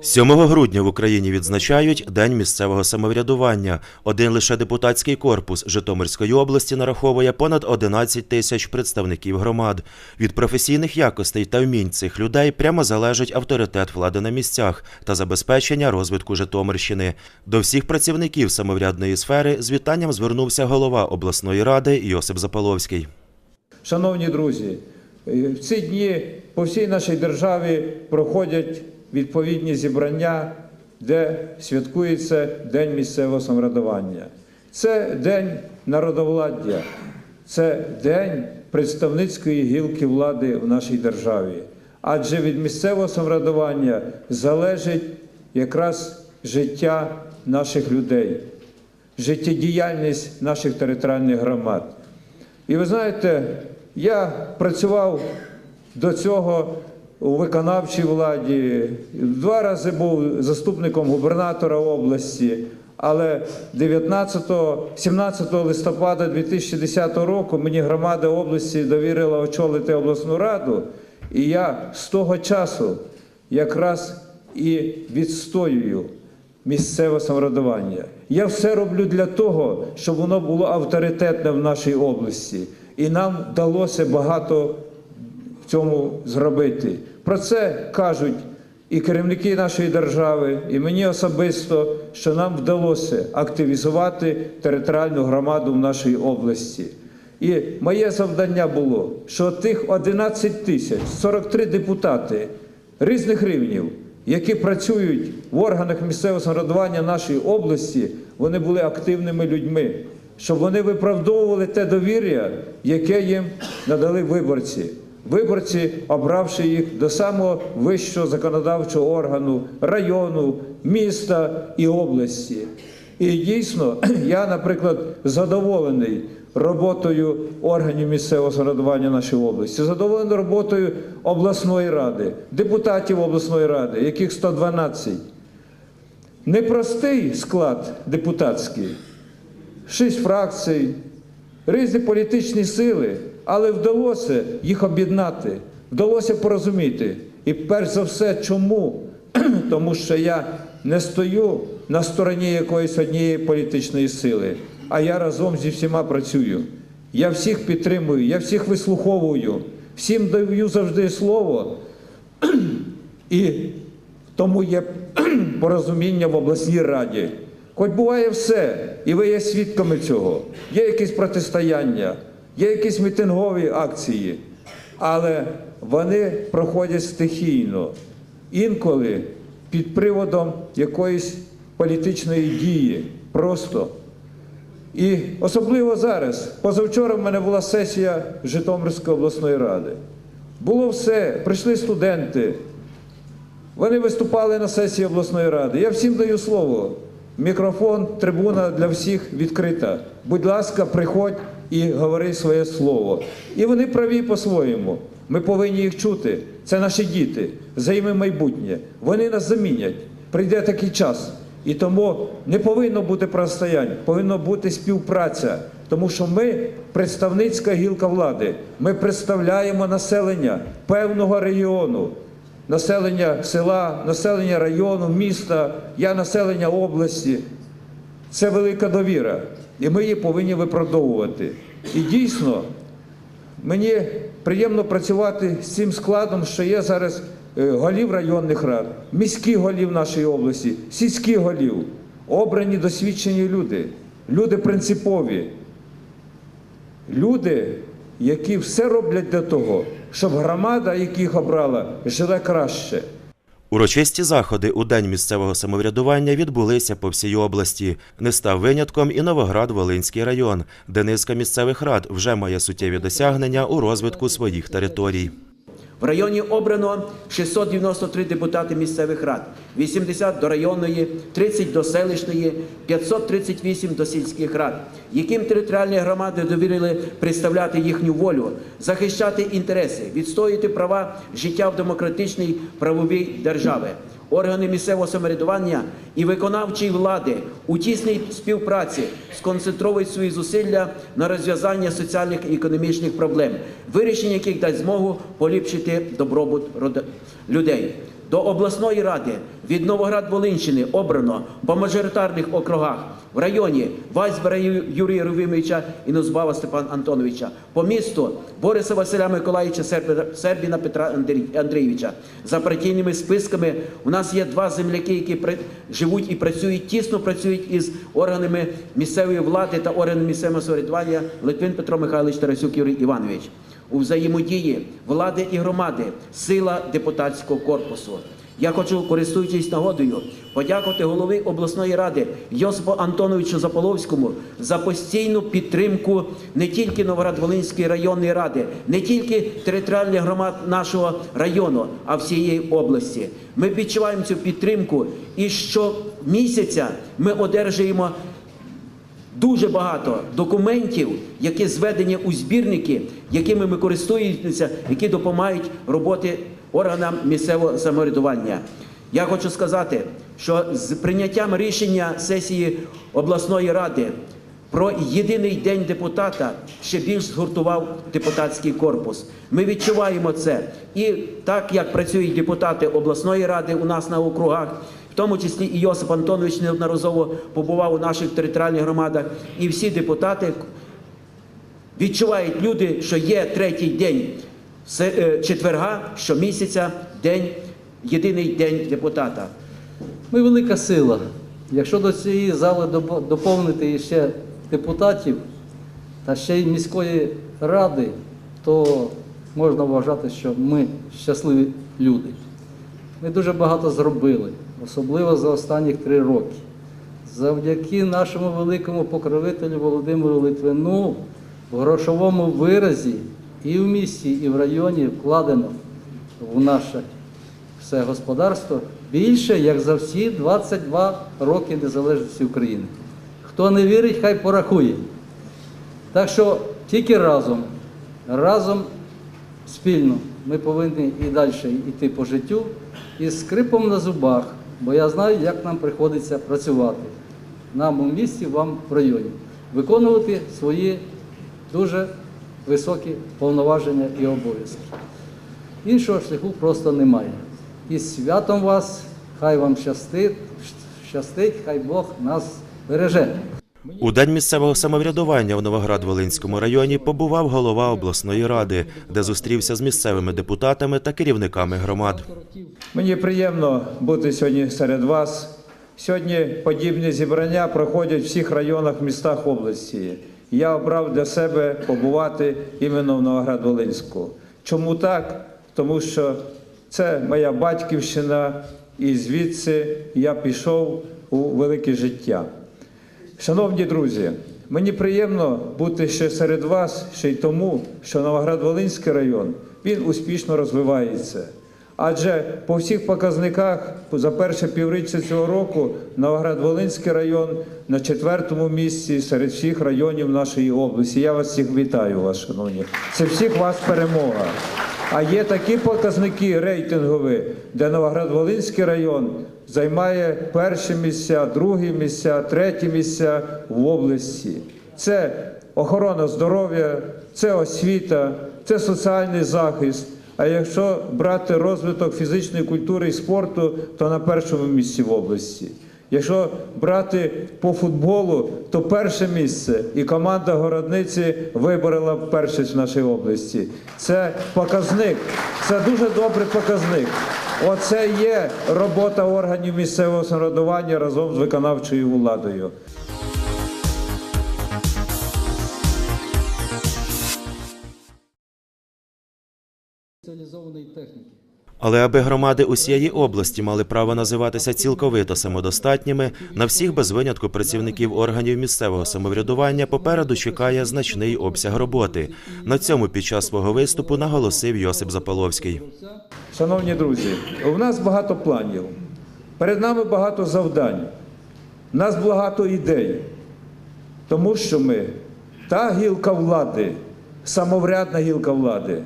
7 грудня в Україні відзначають День місцевого самоврядування. Один лише депутатський корпус Житомирської області нараховує понад 11 тисяч представників громад. Від професійних якостей та вмінь цих людей прямо залежить авторитет влади на місцях та забезпечення розвитку Житомирщини. До всіх працівників самоврядної сфери з вітанням звернувся голова обласної ради Йосип Запаловський. Шановні друзі, в ці дні по всій нашій державі проходять відповідні зібрання, де святкується День місцевого самоврядування. Це день народовладдя, це день представницької гілки влади в нашій державі. Адже від місцевого самоврядування залежить якраз життя наших людей, життєдіяльність наших територіальних громад. І ви знаєте, я працював до цього у виконавчій владі, два рази був заступником губернатора області, але 19-17 листопада 2010 року мені громада області довірила очолити обласну раду, і я з того часу якраз і відстоюю місцеве самоврядування. Я все роблю для того, щоб воно було авторитетне в нашій області. І нам вдалося багато в цьому зробити. Про це кажуть і керівники нашої держави, і мені особисто, що нам вдалося активізувати територіальну громаду в нашій області. І моє завдання було, що тих 11 тисяч 43 депутати різних рівнів, які працюють в органах місцевого самоврядування нашої області, вони були активними людьми, щоб вони виправдовували те довір'я, яке їм надали виборці. Виборці, обравши їх до самого вищого законодавчого органу, району, міста і області. І дійсно, я, наприклад, задоволений роботою органів місцевого самоврядування нашої області, задоволений роботою обласної ради, депутатів обласної ради, яких 112. Непростий склад депутатський, шість фракцій, різні політичні сили, але вдалося їх об'єднати, вдалося порозуміти. І перш за все, чому? Тому що я не стою на стороні якоїсь однієї політичної сили, а я разом зі всіма працюю. Я всіх підтримую, я всіх вислуховую, всім даю завжди слово. І тому є порозуміння в обласній раді. Хоч буває все, і ви є свідками цього. Є якісь протистояння, є якісь мітингові акції, але вони проходять стихійно, інколи під приводом якоїсь політичної дії. Просто. І особливо зараз. Позавчора в мене була сесія Житомирської обласної ради. Було все, прийшли студенти. Вони виступали на сесії обласної ради. Я всім даю слово. Мікрофон, трибуна для всіх відкрита. Будь ласка, приходь і говори своє слово. І вони праві по-своєму. Ми повинні їх чути. Це наші діти, займе майбутнє. Вони нас замінять. Прийде такий час. І тому не повинно бути протистоянь, повинна бути співпраця. Тому що ми представницька гілка влади. Ми представляємо населення певного регіону населення села, населення району, міста, я населення області. Це велика довіра, і ми її повинні виправдовувати. І дійсно, мені приємно працювати з цим складом, що є зараз е, голів районних рад, міських голів нашої області, сільських голів, обрані досвідчені люди, люди принципові, люди, які все роблять для того, щоб громада, яких обрала, жила краще. Урочисті заходи у День місцевого самоврядування відбулися по всій області. Не став винятком і Новоград-Волинський район, де низка місцевих рад вже має суттєві досягнення у розвитку своїх територій. В районі обрано 693 депутати місцевих рад, 80 до районної, 30 до селищної, 538 до сільських рад, яким територіальні громади довірили представляти їхню волю, захищати інтереси, відстоювати права життя в демократичній правовій державі. Органи місцевого самоврядування і виконавчої влади у тісній співпраці сконцентрують свої зусилля на розв'язання соціальних і економічних проблем, вирішення яких дасть змогу поліпшити добробут людей. До обласної ради від Новоград-Волинщини обрано по мажоритарних округах в районі Вайсбера Юрія Ровимовича і Нозбава Степана Антоновича, по місту Бориса Василя Миколаївича Сербіна- Петра Андрійовича. За партійними списками у нас є два земляки, які живуть і працюють, тісно працюють із органами місцевої влади та органами місцевого самоврядування Литвин Петро Михайлович Тарасюк Юрій Іванович. У взаємодії влади і громади сила депутатського корпусу. Я хочу, користуючись нагодою, подякувати голові обласної ради Йосипу Антоновичу Заполовському за постійну підтримку не тільки Новоград-Волинської районної ради, не тільки територіальних громад нашого району, а всієї області. Ми відчуваємо цю підтримку, і щомісяця ми одержуємо дуже багато документів, які зведені у збірники, якими ми користуємося, які допомагають роботи органам місцевого самоврядування. Я хочу сказати, що з прийняттям рішення сесії обласної ради про єдиний день депутата ще більш згуртував депутатський корпус. Ми відчуваємо це. І так як працюють депутати обласної ради у нас на округах, в тому числі і Йосип Антонович неодноразово побував у наших територіальних громадах, і всі депутати відчувають люди, що є третій день е, четверга щомісяця, день, єдиний день депутата. Ми велика сила. Якщо до цієї зали доповнити ще депутатів та ще й міської ради, то можна вважати, що ми щасливі люди. Ми дуже багато зробили, особливо за останні три роки. Завдяки нашому великому покровителю Володимиру Литвину в грошовому виразі і в місті, і в районі вкладено в наше все господарство більше, як за всі 22 роки незалежності України. Хто не вірить, хай порахує. Так що тільки разом, разом спільно ми повинні і далі йти по життю із скрипом на зубах, бо я знаю, як нам приходиться працювати нам у місті, вам в районі, виконувати свої дуже високі повноваження і обов'язки. Іншого шляху просто немає. І святом вас, хай вам щастить, щастить, хай Бог нас береже. У день місцевого самоврядування в Новоград-Волинському районі побував голова обласної ради, де зустрівся з місцевими депутатами та керівниками громад. Мені приємно бути сьогодні серед вас. Сьогодні подібні зібрання проходять в всіх районах, містах області. Я обрав для себе побувати іменно в Новоград-Волинську. Чому так? Тому що це моя батьківщина, і звідси я пішов у велике життя. Шановні друзі, мені приємно бути ще серед вас, ще й тому, що Новоград-Волинський район він успішно розвивається. Адже по всіх показниках за перше півріччя цього року Новоград-Волинський район на четвертому місці серед всіх районів нашої області. Я вас всіх вітаю, вас, шановні. Це всіх вас перемога. А є такі показники рейтингові, де Новоград-Волинський район займає перші місця, другі місця, треті місця в області. Це охорона здоров'я, це освіта, це соціальний захист. А якщо брати розвиток фізичної культури і спорту, то на першому місці в області. Якщо брати по футболу, то перше місце і команда Городниці виборола перше в нашій області. Це показник, це дуже добрий показник. Оце є робота органів місцевого самоврядування разом з виконавчою владою. Спеціалізованої техніки. Але аби громади усієї області мали право називатися цілковито самодостатніми, на всіх без винятку працівників органів місцевого самоврядування попереду чекає значний обсяг роботи. На цьому під час свого виступу наголосив Йосип Запаловський. Шановні друзі, у нас багато планів, перед нами багато завдань, у нас багато ідей, тому що ми та гілка влади, самоврядна гілка влади.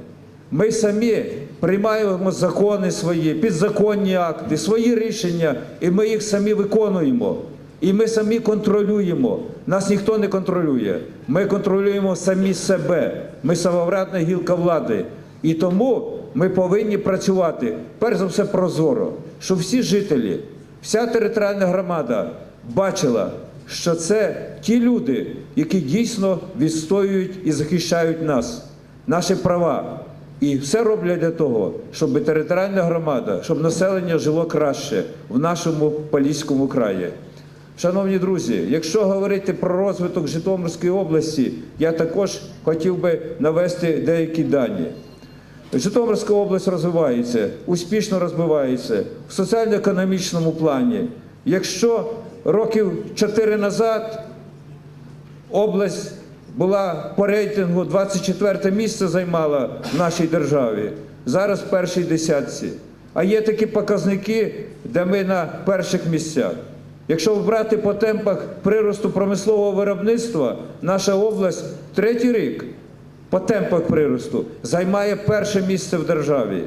Ми самі приймаємо закони свої, підзаконні акти, свої рішення, і ми їх самі виконуємо. І ми самі контролюємо. Нас ніхто не контролює. Ми контролюємо самі себе. Ми самоврядна гілка влади. І тому ми повинні працювати перш за все прозоро, щоб всі жителі, вся територіальна громада бачила, що це ті люди, які дійсно відстоюють і захищають нас, наші права. І все роблять для того, щоб територіальна громада, щоб населення жило краще в нашому Поліському краї. Шановні друзі, якщо говорити про розвиток Житомирської області, я також хотів би навести деякі дані. Житомирська область розвивається, успішно розвивається в соціально-економічному плані. Якщо років 4 назад область була по рейтингу 24 місце займала в нашій державі, зараз в першій десятці. А є такі показники, де ми на перших місцях. Якщо брати по темпах приросту промислового виробництва, наша область третій рік по темпах приросту займає перше місце в державі.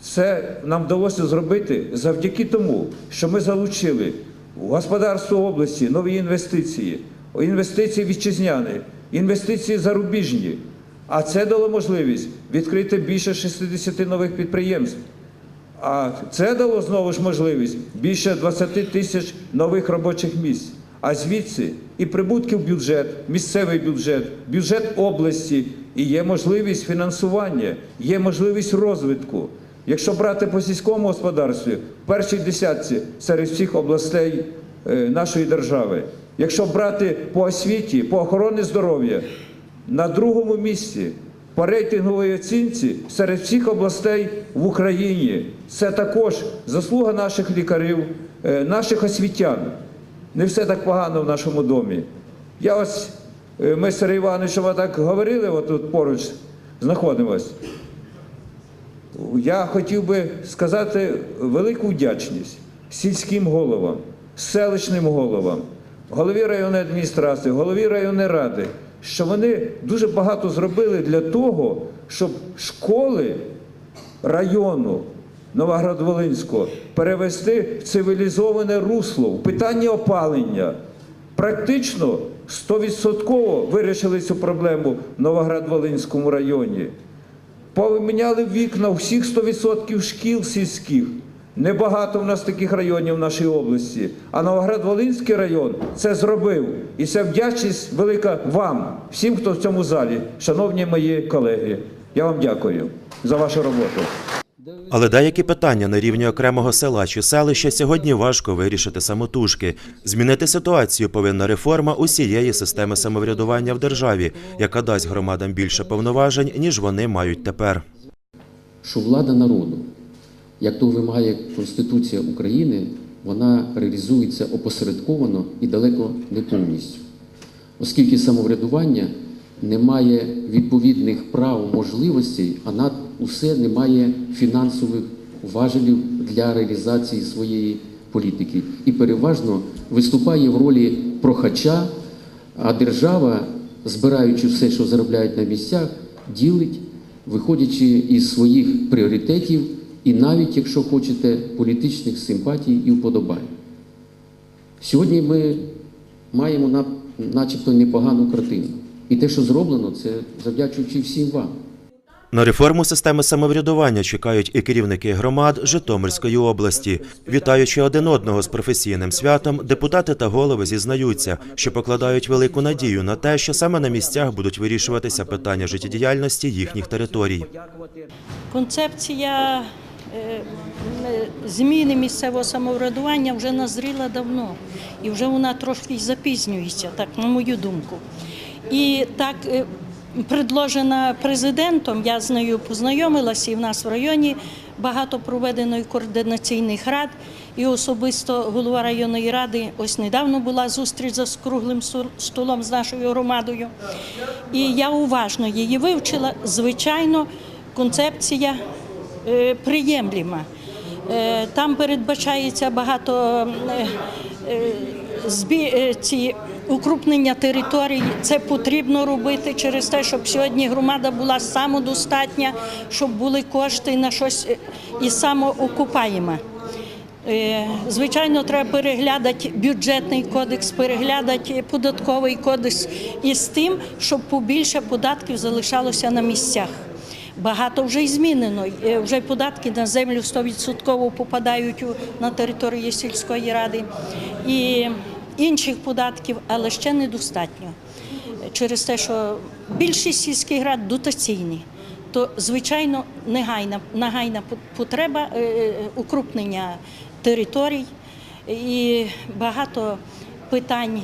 Це нам вдалося зробити завдяки тому, що ми залучили в господарство області нові інвестиції, інвестиції вітчизняні, інвестиції зарубіжні. А це дало можливість відкрити більше 60 нових підприємств. А це дало знову ж можливість більше 20 тисяч нових робочих місць. А звідси і прибутки в бюджет, місцевий бюджет, бюджет області, і є можливість фінансування, є можливість розвитку. Якщо брати по сільському господарстві, в першій десятці серед всіх областей е, нашої держави. Якщо брати по освіті, по охороні здоров'я, на другому місці по рейтинговій оцінці серед всіх областей в Україні. Це також заслуга наших лікарів, е, наших освітян. Не все так погано в нашому домі. Я ось, е, ми з Сергієм Івановичем так говорили, отут поруч знаходимось. Я хотів би сказати велику вдячність сільським головам, селищним головам, голові районної адміністрації, голові районної ради, що вони дуже багато зробили для того, щоб школи району Новоград-Волинського перевести в цивілізоване русло, в питання опалення. Практично 100% вирішили цю проблему в Новоград-Волинському районі. Поміняли вікна всіх 100% шкіл сільських. Небагато в нас таких районів в нашій області. А Новоград-Волинський район це зробив. І це вдячність велика вам, всім, хто в цьому залі, шановні мої колеги. Я вам дякую за вашу роботу. Але деякі питання на рівні окремого села чи селища сьогодні важко вирішити самотужки. Змінити ситуацію повинна реформа усієї системи самоврядування в державі, яка дасть громадам більше повноважень, ніж вони мають тепер. що влада народу, як то вимагає Конституція України, вона реалізується опосередковано і далеко не повністю. Оскільки самоврядування не має відповідних прав, можливостей, а над усе не має фінансових важелів для реалізації своєї політики і переважно виступає в ролі прохача, а держава, збираючи все, що заробляють на місцях, ділить, виходячи із своїх пріоритетів і навіть, якщо хочете, політичних симпатій і вподобань. Сьогодні ми маємо на- начебто непогану картину. І те, що зроблено, це завдячуючи всім вам. На реформу системи самоврядування чекають і керівники громад Житомирської області. Вітаючи один одного з професійним святом, депутати та голови зізнаються, що покладають велику надію на те, що саме на місцях будуть вирішуватися питання життєдіяльності їхніх територій. Концепція зміни місцевого самоврядування вже назріла давно, і вже вона трошки запізнюється, так на мою думку. І так е, предложена президентом, я з нею познайомилася, і в нас в районі багато проведено координаційних рад, і особисто голова районної ради. Ось недавно була зустріч за круглим столом з нашою громадою. І я уважно її вивчила. Звичайно, концепція е. Е, Там передбачається багато е, ці укрупнення територій. Це потрібно робити через те, щоб сьогодні громада була самодостатня, щоб були кошти на щось і самоокупаємо. Звичайно, треба переглядати бюджетний кодекс, переглядати податковий кодекс із тим, щоб побільше податків залишалося на місцях. Багато вже й змінено. Е, Вже податки на землю 100% попадають на території сільської ради і інших податків, але ще недостатньо. Через те, що більшість сільських рад дотаційні, то звичайно негайна, нагайна потреба е, укрупнення територій і багато питань.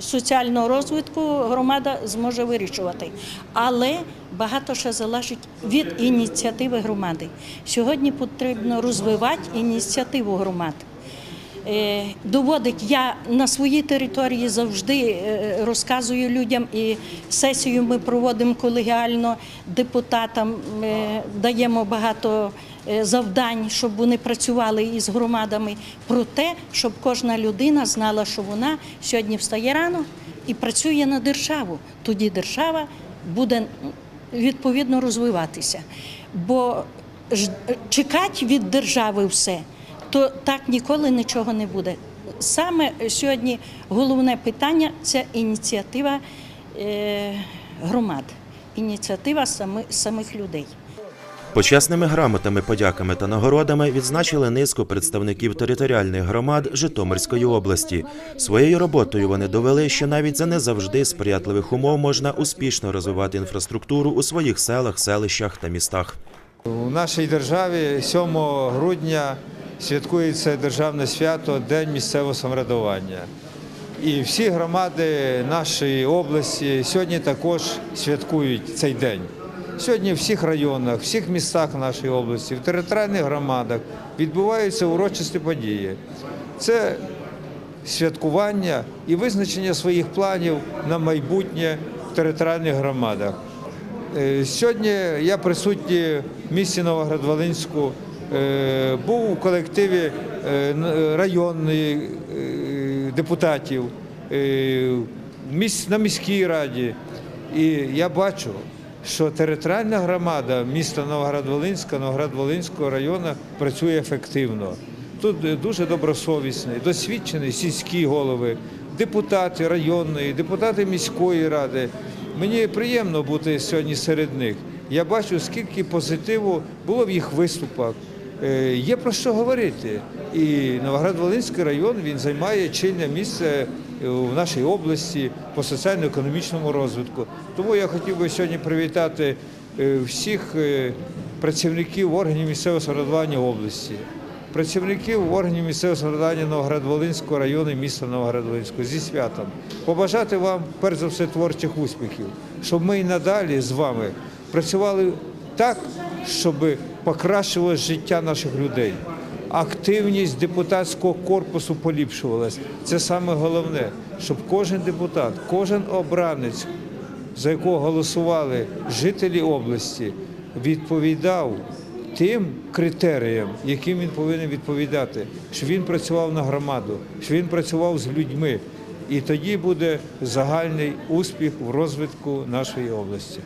Соціального розвитку громада зможе вирішувати, але багато ще залежить від ініціативи громади. Сьогодні потрібно розвивати ініціативу громад. Е, доводить я на своїй території завжди е, розказую людям і сесію ми проводимо колегіально депутатам, е, даємо багато завдань, щоб вони працювали із громадами про те, щоб кожна людина знала, що вона сьогодні встає рано і працює на державу. Тоді держава буде відповідно розвиватися. Бо чекати від держави все то так ніколи нічого не буде. Саме сьогодні головне питання це ініціатива е, громад, ініціатива самих людей. Почесними грамотами, подяками та нагородами відзначили низку представників територіальних громад Житомирської області. Своєю роботою вони довели, що навіть за не завжди сприятливих умов можна успішно розвивати інфраструктуру у своїх селах, селищах та містах. У нашій державі 7 грудня святкується державне свято День місцевого самоврядування. І всі громади нашої області сьогодні також святкують цей день. Сьогодні в всіх районах, в всіх містах нашої області, в територіальних громадах відбуваються урочисті події. Це святкування і визначення своїх планів на майбутнє в територіальних громадах. Е, Сьогодні я присутній в місті Новоград-Волинську, е, був у колективі е, е, депутатів на міській раді. І я бачу, що територіальна громада міста Новоград-Волинська, Новоград-Волинського району працює ефективно. Тут е, дуже добросовісні, досвідчені сільські голови, депутати районної, депутати міської ради. Мені приємно бути сьогодні серед них. Я бачу, скільки позитиву було в їх виступах. Е, Є про що говорити. І Новоград-Волинський район він займає чільне місце в нашій області по соціально-економічному розвитку. Тому я хотів би сьогодні привітати е, всіх е, працівників органів місцевого самоврядування області працівників органів місцевого самоврядування Новоград-Волинського району міста Новоград-Волинського зі святом. Побажати вам, перш за все, творчих успіхів, щоб ми і надалі з вами працювали так, щоб покращувалось життя наших людей. Активність депутатського корпусу поліпшувалась. Це саме головне, щоб кожен депутат, кожен обранець, за якого голосували жителі області, відповідав тим критеріям, яким він повинен відповідати, що він працював на громаду, що він працював з людьми. І тоді буде загальний успіх в розвитку нашої області.